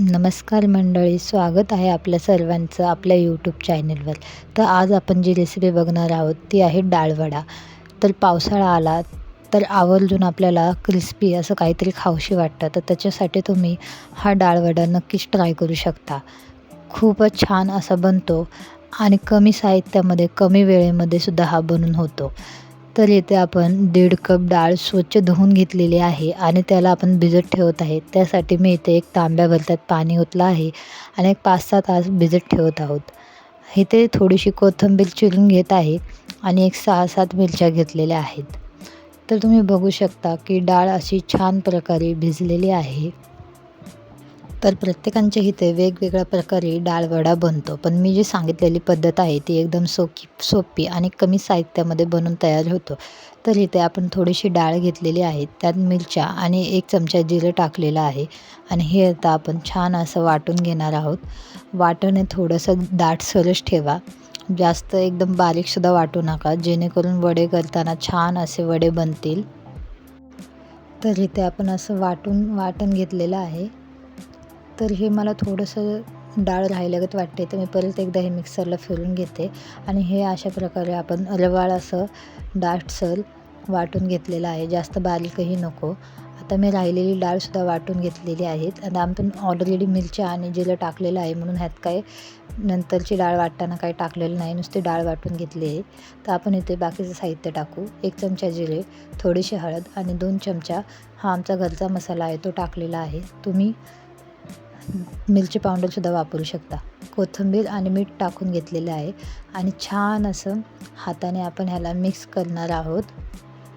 नमस्कार मंडळी स्वागत आहे आपल्या सर्वांचं आपल्या यूट्यूब चॅनलवर तर आज आपण जी रेसिपी बघणार आहोत ती आहे डाळवडा तर पावसाळा आला तर आवर्जून आपल्याला क्रिस्पी असं काहीतरी खावशी वाटतं. तर त्याच्यासाठी तुम्ही हा डाळवडा नक्कीच ट्राय करू शकता. खूपच छान असा बनतो आणि कमी साहित्यामध्ये कमी वेळेमध्ये सुद्धा हा बनून होतो. तर येथे आपण दीड कप डाळ स्वच्छ धुवून घेतलेली आहे आणि त्याला आपण भिजत ठेवत आहे. त्यासाठी मी इथे एक तांब्याभर त्यात पाणी ओतलं आहे आणि एक पाच सहा तास भिजत ठेवत आहोत. इथे थोडीशी कोथिंबीर चिरून घेत आहे आणि एक सहा सात मिरच्या घेतलेल्या आहेत. तर तुम्ही बघू शकता की डाळ अशी छान प्रकारे भिजलेली आहे. तर प्रत्येकांच्या इथे वेगवेगळ्या प्रकारे डाळवडा बनतो. पण मी जी सांगितलेली पद्धत आहे ती एकदम सोपी सोपी आणि कमी साहित्यामध्ये बनून तयार होतो. तर इथे आपण थोडीशी डाळ घेतलेली आहे त्यात मिरच्या आणि एक चमचा जिरं टाकलेलं आहे आणि हे आता आपण छान असं वाटून घेणार आहोत. वाटणे थोडंसं दाटसरच ठेवा. जास्त एकदम बारीकसुद्धा वाटू नका जेणेकरून वडे करताना छान असे वडे बनतील. तर इथे आपण असं वाटून वाटण घेतलेलं आहे. तर हे मला थोडंसं डाळ राहिल्यागत वाटते तर मी परत एकदा हे मिक्सरला फिरून घेते. आणि हे अशा प्रकारे आपण रवाळ असं डाटसर वाटून घेतलेलं आहे. जास्त बारीकही नको. आता मी राहिलेली डाळसुद्धा वाटून घेतलेली आहेत. आता आपण ऑलरेडी मिरच्या आणि जिरं टाकलेलं आहे. म्हणून ह्यात काय नंतरची डाळ वाटताना काही टाकलेलं नाही. नुसती डाळ वाटून घेतली आहे. तर आपण इथे बाकीचं साहित्य टाकू. एक चमचा जिरे थोडीशी हळद आणि दोन चमचा हा आमचा घरचा मसाला आहे. तो टाकलेला आहे. तुम्ही मिरची पावडरसुद्धा वापरू शकता. कोथिंबीर आणि मीठ टाकून घेतलेलं आहे आणि छान असं हाताने आपण ह्याला मिक्स करणार आहोत.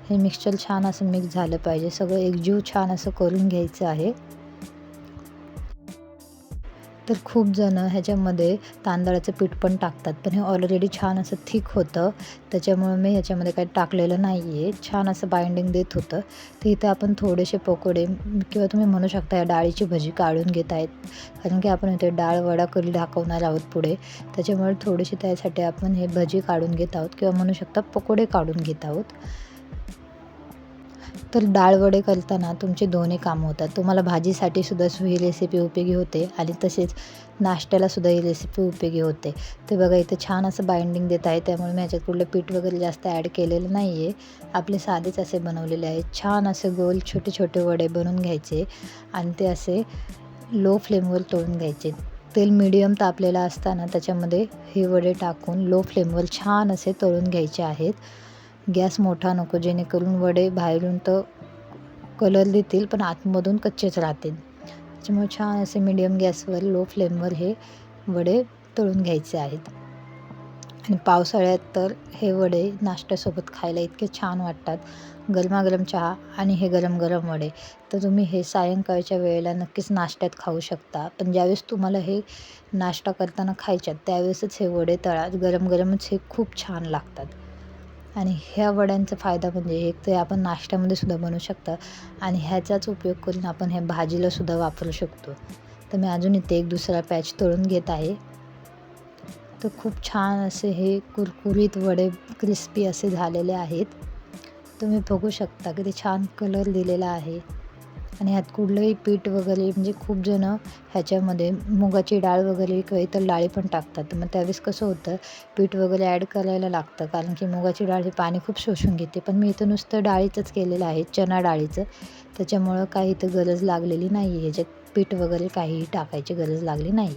हे मिक्सचर छान असं मिक्स झालं पाहिजे. सगळं एकजीव छान असं करून घ्यायचं आहे. तर खूप जणं ह्याच्यामध्ये तांदळाचं पीठ पण टाकतात. पण हे ऑलरेडी छान असं थिक होतं. त्याच्यामुळं मी ह्याच्यामध्ये काही टाकलेलं नाही आहे छान असं बाइंडिंग देत होतं. तर इथं आपण थोडेसे पकोडे किंवा तुम्ही म्हणू शकता या डाळीची भजी काढून घेत आहेत. कारण की आपण इथे डाळ वडा करी दाखवणार आहोत पुढे. त्याच्यामुळे थोडीशी त्यासाठी आपण हे भजी काढून घेत आहोत. किंवा म्हणू शकता पकोडे काढून घेत आहोत. तर डाळ वडे करताना तुमचे दोन्ही काम होतात. तुम्हाला भाजीसाठी सुद्धा ही रेसिपी उपयोगी होते आणि तसेच नाश्त्यालासुद्धा ही रेसिपी उपयोगी होते. ते बघा इथे छान असं बाइंडिंग देत आहे. त्यामुळे मी ह्याच्यात कुठलं पीठ वगैरे जास्त ॲड केलेलं नाही आहे आपले साधेच असे बनवलेले आहेत. छान असे गोल छोटे छोटे वडे बनवून घ्यायचे आणि ते असे लो फ्लेमवर तळून घ्यायचे. तेल मिडियम तापलेलं असताना त्याच्यामध्ये हे वडे टाकून लो फ्लेमवर छान असे तळून घ्यायचे आहेत. गॅस मोठा नको जेणेकरून वडे बाहेरून तर कलर देतील पण आतमधून कच्चेच राहतील. त्याच्यामुळे छान असे मीडियम गॅसवर लो फ्लेमवर हे वडे तळून घ्यायचे आहेत. आणि पावसाळ्यात तर हे वडे नाश्त्यासोबत खायला इतके छान वाटतात. गरमागरम चहा आणि हे गरम गरम वडे. तर तुम्ही हे सायंकाळच्या वेळेला नक्कीच नाश्त्यात खाऊ शकता. पण ज्यावेळेस तुम्हाला हे नाश्ता करताना खायच्यात त्यावेळेसच हे वडे तळा. गरम गरमच हे खूप छान लागतात. आणि ह्या वड्यांचा फायदा म्हणजे एक ते आपण नाश्त्यामध्ये सुद्धा बनवू शकता आणि ह्याचाच उपयोग करून आपण ह्या भाजीला सुद्धा वापरू शकतो. तर मी अजून इथे एक दुसरा पॅच तळून घेत आहे. तर खूप छान असे हे कुरकुरीत वडे क्रिस्पी असे झालेले आहेत. तुम्ही बघू शकता किती छान कलर दिलेला आहे. आणि ह्यात कुठलंही पीठ वगैरे म्हणजे खूप जणं ह्याच्यामध्ये मुगाची डाळ वगैरे किंवा इतर डाळी पण टाकतात. मग त्यावेळेस कसं होतं पीठ वगैरे ॲड करायला लागतं कारण की मुगाची डाळ ही पाणी खूप शोषून घेते. पण मी इथं नुसतं डाळीचंच केलेलं आहे चना डाळीचं. त्याच्यामुळं काही इथं गरज लागलेली नाही आहे ह्याच्यात पीठ वगैरे काहीही टाकायची गरज लागली नाही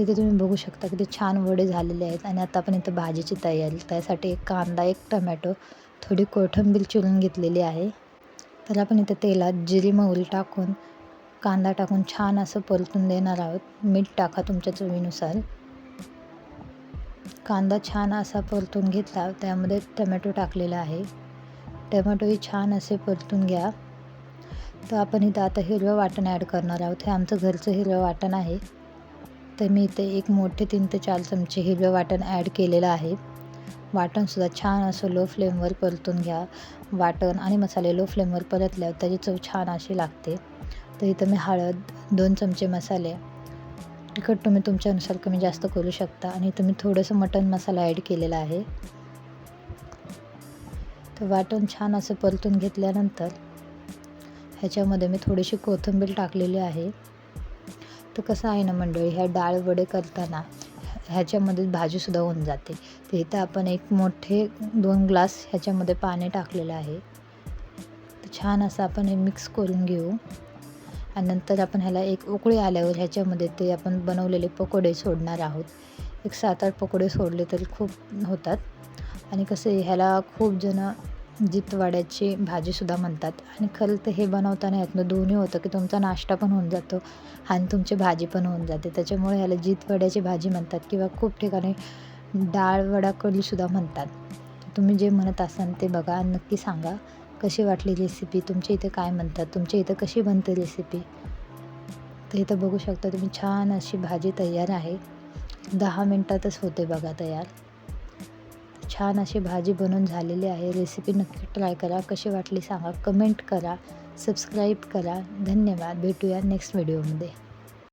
तिथे तुम्ही बघू शकता की ते छान वडे झालेले आहेत. आणि आता आपण इथं भाजीची तयारी त्यासाठी एक कांदा एक टमॅटो थोडी कोथिंबीर चिरून घेतलेली आहे. तर आपण इथं तेलात जिरी मोहरी टाकून कांदा टाकून छान असं परतून देणार आहोत. मीठ टाका तुमच्या चवीनुसार. कांदा छान असा परतून घेतला त्यामध्ये टमॅटो टाकलेला आहे. टमॅटोही छान असे परतून घ्या. तर आपण इथं आता हिरवं वाटण ॲड करणार आहोत. हे आमचं घरचं हिरवं वाटण आहे. तर मी इथे एक मोठे तीन ते चार चमचे हिरवं वाटण ॲड केलेलं आहे. वाटणसुद्धा छान असं लो फ्लेमवर परतून घ्या. वाटण आणि मसाले लो फ्लेमवर परतल्यावर त्याची चव छान अशी लागते. तर इथं मी हळद दोन चमचे मसाले. तिखट तुम्ही तुमच्यानुसार कमी जास्त करू शकता. आणि इथं मी थोडंसं मटन मसाला ॲड केलेला आहे. तर वाटण छान असं परतून घेतल्यानंतर ह्याच्यामध्ये मी थोडीशी कोथिंबीर टाकलेली आहे. तर कसं आहे ना मंडळी ह्या डाळ वडे करताना ह्याच्यामध्ये भाजीसुद्धा होऊन जाते. तर इथं आपण एक मोठे दोन ग्लास ह्याच्यामध्ये पाणी टाकलेलं आहे. तर छान असं आपण हे मिक्स करून घेऊ. आणि नंतर आपण ह्याला एक उकळी आल्यावर ह्याच्यामध्ये ते आपण बनवलेले पकोडे सोडणार आहोत. एक सात आठ पकोडे सोडले तरी खूप होतात. आणि कसं ह्याला खूप जणं जितवाड्याची भाजीसुद्धा म्हणतात. आणि खरं तर हे बनवताना यातनं दोन्ही होतं की तुमचा नाश्ता पण होऊन जातो आणि तुमची भाजी पण होऊन जाते. त्याच्यामुळे ह्याला जितवड्याची भाजी म्हणतात किंवा खूप ठिकाणी डाळ वडा कढीसुद्धा म्हणतात. तुम्ही जे म्हणत असाल ते बघा आणि नक्की सांगा. कशी वाटली रेसिपी तुमच्या इथे काय म्हणतात? तुमच्या इथं कशी बनते रेसिपी तर इथं बघू शकता तुम्ही छान अशी भाजी तयार आहे. दहा मिनटातच होते बघा तयार. छान अशी भाजी बनवून झालेली आहे. रेसिपी नक्की ट्राय करा. कशी वाटली सांगा. कमेंट करा. सबस्क्राईब करा. धन्यवाद. भेटूया नेक्स्ट व्हिडिओमध्ये.